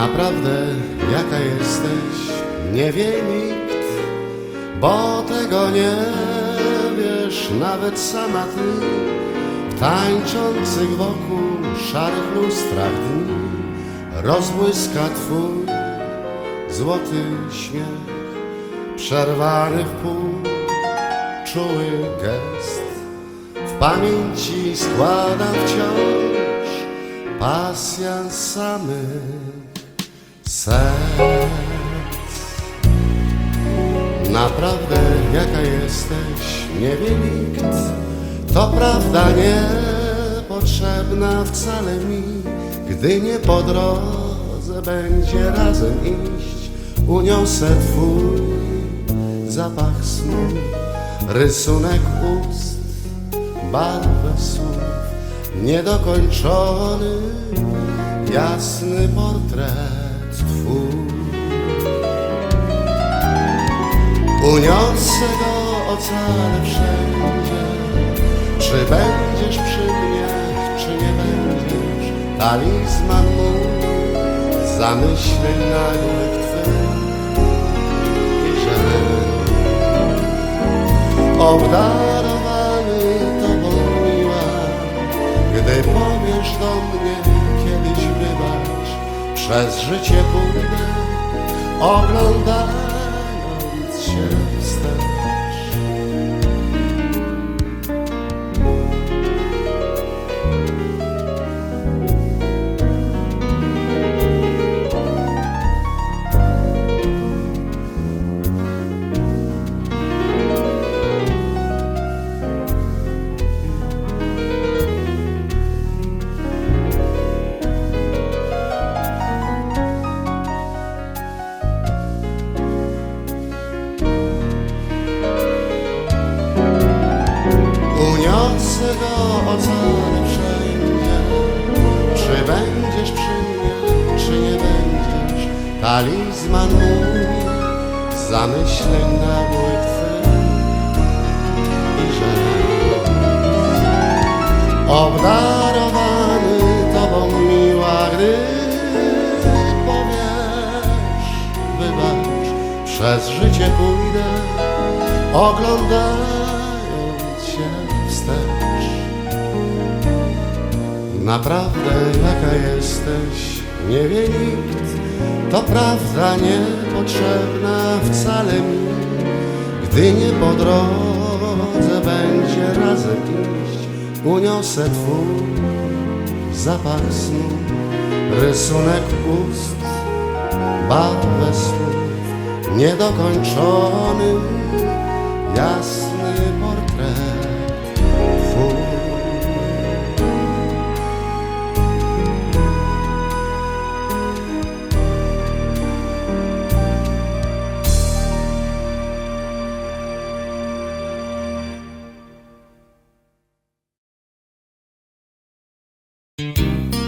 Naprawdę jaka jesteś nie wie nikt, bo tego nie wiesz nawet sama ty. W tańczących wokół szarych lustrach dni rozbłyska twój złoty śmiech, przerwany w pół czuły gest. W pamięci składam wciąż pasjans samych serc. Naprawdę jaka jesteś nie wie nikt, to prawda niepotrzebna wcale mi, gdy nie po drodze będzie razem iść, uniosę twój zapach snu, rysunek ust, barwę słów, niedokończony, jasny portret twój. Uniosę go ocalę wszędzie, czy będziesz przy mnie, czy nie będziesz, talizman mój, zamyśleń nagłych twych żal. Obdarowany tobą miła, gdy powiesz do mnie przez życie pójdę, oglądając się wstecz. Uniosę go ocalę wszędzie Czy będziesz przy mnie, czy nie będziesz? Talizman mój Zamyśleń nagłych twych I że Obdarowany tobą miła Gdy powiesz Wybacz. Przez życie pójdę Oglądając Naprawdę jaka jesteś? Nie wie nikt. To prawda niepotrzebna wcale mi. Gdy nie po drodze będzie razem iść Uniosę twój zapach snu. Rysunek ust, barwę słów Niedokończony jasny portret